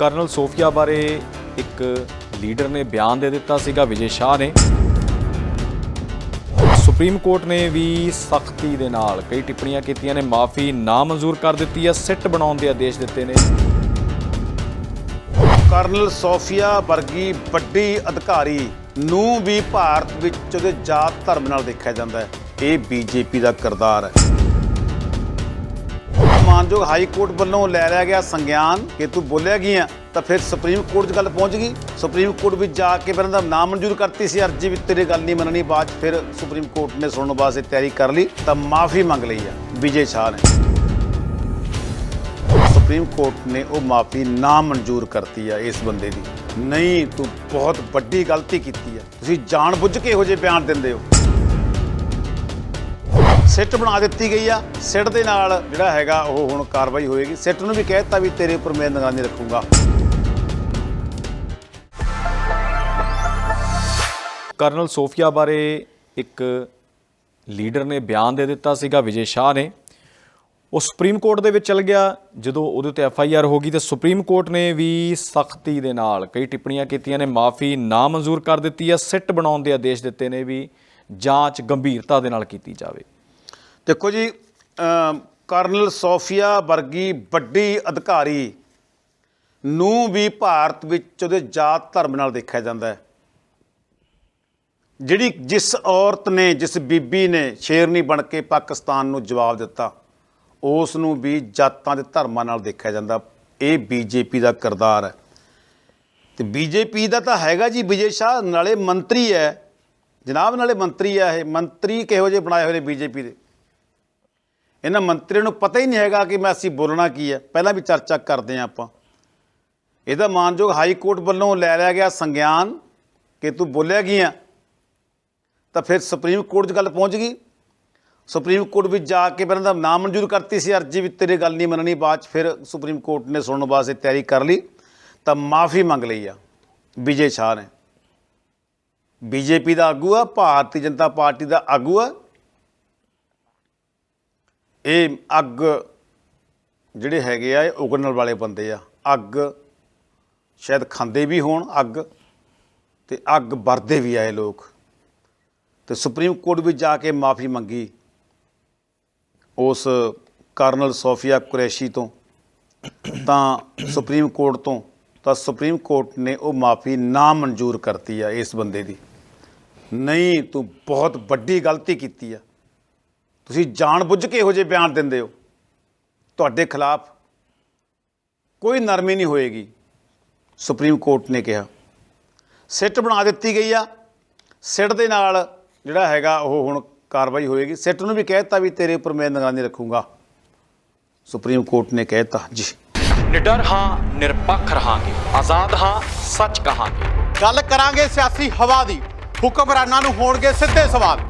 Colonel Sophia ਬਾਰੇ ਇੱਕ leader ਨੇ ਬਿਆਨ ਦੇ ਦਿੱਤਾ ਸੀਗਾ, ਵਿਜੇ ਸ਼ਾਹ ਨੇ। ਸੁਪਰੀਮ ਕੋਰਟ ਨੇ ਵੀ ਸਖਤੀ ਦੇ ਨਾਲ ਕਈ ਟਿੱਪਣੀਆਂ ਕੀਤੀਆਂ ਨੇ, ਮਾਫੀ ਨਾ ਮਨਜ਼ੂਰ ਕਰ ਦਿੱਤੀ ਹੈ, ਸਿੱਟ ਬਣਾਉਣ ਦੇ ਆਦੇਸ਼ ਦਿੱਤੇ ਨੇ। ਕਰਨਲ ਸੋਫੀਆ ਵਰਗੀ ਵੱਡੀ ਅਧਿਕਾਰੀ ਨੂੰ ਵੀ ਭਾਰਤ ਵਿੱਚ ਉਹਦੇ ਜਾਤ ਧਰਮ ਨਾਲ ਦੇਖਿਆ ਜਾਂਦਾ ਹੈ। ਇਹ ਬੀਜੇਪੀ ਦਾ ਕਿਰਦਾਰ ਹੈ। ਮਾਨਯੋਗ ਹਾਈ ਕੋਰਟ ਵੱਲੋਂ ਲੈ ਲਿਆ ਗਿਆ ਸੰਗਿਆਨ ਕਿ ਤੂੰ ਬੋਲਿਆ ਗਿਆ ਤਾਂ ਫਿਰ ਸੁਪਰੀਮ ਕੋਰਟ 'ਚ ਗੱਲ ਪਹੁੰਚ ਗਈ। ਸੁਪਰੀਮ ਕੋਰਟ ਵਿੱਚ ਜਾ ਕੇ ਫਿਰ ਇਹਦਾ ਨਾਮ ਮਨਜ਼ੂਰ ਕਰਤੀ ਸੀ, ਅਰਜੀ ਵੀ ਤੇਰੀ ਗੱਲ ਨਹੀਂ ਮੰਨਣੀ। ਬਾਅਦ ਫਿਰ ਸੁਪਰੀਮ ਕੋਰਟ ਨੇ ਸੁਣਨ ਵਾਸਤੇ ਤਿਆਰੀ ਕਰ ਲਈ, ਤਾਂ ਮਾਫੀ ਮੰਗ ਲਈ ਆ, ਵਿਜੇ ਸ਼ਾਹ ਨੇ। ਸੁਪਰੀਮ ਕੋਰਟ ਨੇ ਉਹ ਮਾਫੀ ਨਾ ਮਨਜ਼ੂਰ ਕਰਤੀ ਆ ਇਸ ਬੰਦੇ ਦੀ। ਨਹੀਂ, ਤੂੰ ਬਹੁਤ ਵੱਡੀ ਗਲਤੀ ਕੀਤੀ ਆ। ਤੁਸੀਂ ਜਾਣ ਬੁੱਝ ਕੇ ਇਹੋ ਜਿਹੇ ਬਿਆਨ ਦਿੰਦੇ ਹੋ। ਸਿੱਟ ਬਣਾ ਦਿੱਤੀ ਗਈ ਆ। ਸਿੱਟ ਦੇ ਨਾਲ ਜਿਹੜਾ ਹੈਗਾ ਉਹ ਹੁਣ ਕਾਰਵਾਈ ਹੋਏਗੀ। ਸਿੱਟ ਨੂੰ ਵੀ ਕਹਿ ਦਿੱਤਾ ਵੀ ਤੇਰੇ ਉੱਪਰ ਮੈਂ ਨਿਗਰਾਨੀ ਰੱਖੂੰਗਾ। ਕਰਨਲ ਸੋਫੀਆ ਬਾਰੇ ਇੱਕ ਲੀਡਰ ਨੇ ਬਿਆਨ ਦੇ ਦਿੱਤਾ ਸੀਗਾ, ਵਿਜੇ ਸ਼ਾਹ ਨੇ। ਉਹ ਸੁਪਰੀਮ ਕੋਰਟ ਦੇ ਵਿੱਚ ਚਲ ਗਿਆ। ਜਦੋਂ ਉਹਦੇ ਉੱਤੇ ਐਫ ਆਈ ਆਰ ਹੋ ਗਈ ਤੇ ਸੁਪਰੀਮ ਕੋਰਟ ਨੇ ਵੀ ਸਖਤੀ ਦੇ ਨਾਲ ਕਈ ਟਿੱਪਣੀਆਂ ਕੀਤੀਆਂ ਨੇ, ਮਾਫੀ ਨਾ ਮਨਜ਼ੂਰ ਕਰ ਦਿੱਤੀ ਹੈ ਸਿੱਟ ਬਣਾਉਣ ਦੇ ਆਦੇਸ਼ ਦਿੱਤੇ ਨੇ ਵੀ ਜਾਂਚ ਗੰਭੀਰਤਾ ਦੇ ਨਾਲ ਕੀਤੀ ਜਾਵੇ। ਦੇਖੋ ਜੀ ਕਰਨਲ ਸੋਫੀਆ ਵਰਗੀ ਵੱਡੀ ਅਧਿਕਾਰੀ ਨੂੰ ਵੀ ਭਾਰਤ ਵਿੱਚ ਉਹਦੇ ਜਾਤ ਧਰਮ ਨਾਲ ਦੇਖਿਆ ਜਾਂਦਾ ਹੈ। ਜਿਹੜੀ ਜਿਸ ਔਰਤ ਨੇ, ਜਿਸ ਬੀਬੀ ਨੇ ਸ਼ੇਰਨੀ ਬਣ ਕੇ ਪਾਕਿਸਤਾਨ ਨੂੰ ਜਵਾਬ ਦਿੱਤਾ, ਉਸ ਨੂੰ ਵੀ ਜਾਤਾਂ ਦੇ ਧਰਮਾਂ ਨਾਲ ਦੇਖਿਆ ਜਾਂਦਾ। ਇਹ ਬੀਜੇਪੀ ਦਾ ਕਿਰਦਾਰ ਹੈ। ਤੇ ਬੀਜੇਪੀ ਦਾ ਤਾਂ ਹੈਗਾ ਜੀ ਵਿਜੇ ਸ਼ਾਹ, ਨਾਲੇ ਮੰਤਰੀ ਹੈ। ਜਨਾਬ, ਨਾਲੇ ਮੰਤਰੀ ਹੈ ਇਹ। ਮੰਤਰੀ ਕਿਹੋ ਜਿਹੇ ਬਣਾਏ ਹੋਏ ਨੇ ਬੀਜੇਪੀ ਦੇ? ਇਹਨਾਂ ਮੰਤਰੀਆਂ ਨੂੰ ਪਤਾ ਹੀ ਨਹੀਂ ਹੈਗਾ ਕਿ ਮੈਂ ਅਸੀਂ ਬੋਲਣਾ ਕੀ ਹੈ। ਪਹਿਲਾਂ ਵੀ ਚਰਚਾ ਕਰਦੇ ਹਾਂ ਆਪਾਂ। ਇਹਦਾ ਮਾਨਯੋਗ ਹਾਈ ਕੋਰਟ ਵੱਲੋਂ ਲੈ ਲਿਆ ਗਿਆ ਸੰਗਿਆਨ ਕਿ ਤੂੰ ਬੋਲਿਆ ਗਿਆ ਤਾਂ ਫਿਰ ਸੁਪਰੀਮ ਕੋਰਟ 'ਚ ਗੱਲ ਪਹੁੰਚ ਗਈ। ਸੁਪਰੀਮ ਕੋਰਟ ਵਿੱਚ ਜਾ ਕੇ ਫਿਰ ਇਹਦਾ ਨਾਮ ਮਨਜ਼ੂਰ ਕਰਤੀ ਸੀ। ਅਰਜੀ ਵੀ ਤੇਰੀ ਗੱਲ ਨਹੀਂ ਮੰਨਣੀ। ਬਾਅਦ 'ਚ ਫਿਰ ਸੁਪਰੀਮ ਕੋਰਟ ਨੇ ਸੁਣਨ ਵਾਸਤੇ ਤਿਆਰੀ ਕਰ ਲਈ। ਤਾਂ ਮਾਫੀ ਮੰਗ ਲਈ ਆ। ਵਿਜੇ ਸ਼ਾਹ ਨੇ। ਬੀਜੇਪੀ ਦਾ ਆਗੂ ਆ, ਭਾਰਤੀ ਜਨਤਾ ਪਾਰਟੀ ਦਾ ਆਗੂ ਆ। ਇਹ ਅੱਗ ਜਿਹੜੇ ਹੈਗੇ ਆ, ਇਹ ਉਗੜਨ ਵਾਲੇ ਬੰਦੇ ਆ। ਅੱਗ ਸ਼ਾਇਦ ਖਾਂਦੇ ਵੀ ਹੋਣ ਅੱਗ ਤੇ ਅੱਗ ਵਰਦੇ ਵੀ ਆਏ ਲੋਕ। ਤੇ ਸੁਪਰੀਮ ਕੋਰਟ ਵਿੱਚ ਜਾ ਕੇ ਮਾਫੀ ਮੰਗੀ ਉਸ ਕਰਨਲ ਸੋਫੀਆ ਕੁਰੈਸ਼ੀ ਤੋਂ। ਤਾਂ ਸੁਪਰੀਮ ਕੋਰਟ ਤੋਂ, ਤਾਂ ਸੁਪਰੀਮ ਕੋਰਟ ਨੇ ਉਹ ਮਾਫੀ ਨਾ ਮਨਜ਼ੂਰ ਕਰਤੀ ਆ ਇਸ ਬੰਦੇ ਦੀ। ਨਹੀਂ, ਤੂੰ ਬਹੁਤ ਵੱਡੀ ਗਲਤੀ ਕੀਤੀ ਆ। ਤੁਸੀਂ ਜਾਣਬੁੱਝ ਕੇ ਇਹੋ ਜਿਹੇ ਬਿਆਨ ਦਿੰਦੇ ਹੋ। ਤੁਹਾਡੇ ਖਿਲਾਫ ਕੋਈ ਨਰਮੀ ਨਹੀਂ ਹੋਏਗੀ ਸੁਪਰੀਮ ਕੋਰਟ ਨੇ ਕਿਹਾ। ਸਿੱਟ ਬਣਾ ਦਿੱਤੀ ਗਈ ਆ। ਸਿੱਟ ਦੇ ਨਾਲ ਜਿਹੜਾ ਹੈਗਾ ਉਹ ਹੁਣ ਕਾਰਵਾਈ ਹੋਏਗੀ। ਸਿੱਟ ਨੂੰ ਵੀ ਕਹਿ ਦਿੱਤਾ ਵੀ ਤੇਰੇ ਉੱਪਰ ਮੈਂ ਨਿਗਰਾਨੀ ਰੱਖੂੰਗਾ। ਸੁਪਰੀਮ ਕੋਰਟ ਨੇ ਕਹਿ ਦਿੱਤਾ ਜੀ। ਨਿਡਰ ਹਾਂ ਨਿਰਪੱਖ ਰਹਾਂਗੇ। ਆਜ਼ਾਦ ਹਾਂ ਸੱਚ ਕਹਾਂਗੇ। ਗੱਲ ਕਰਾਂਗੇ ਸਿਆਸੀ ਹਵਾ ਦੀ। ਹੁਕਮਰਾਨਾਂ ਨੂੰ ਹੋਣਗੇ ਸਿੱਧੇ ਸਵਾਲ।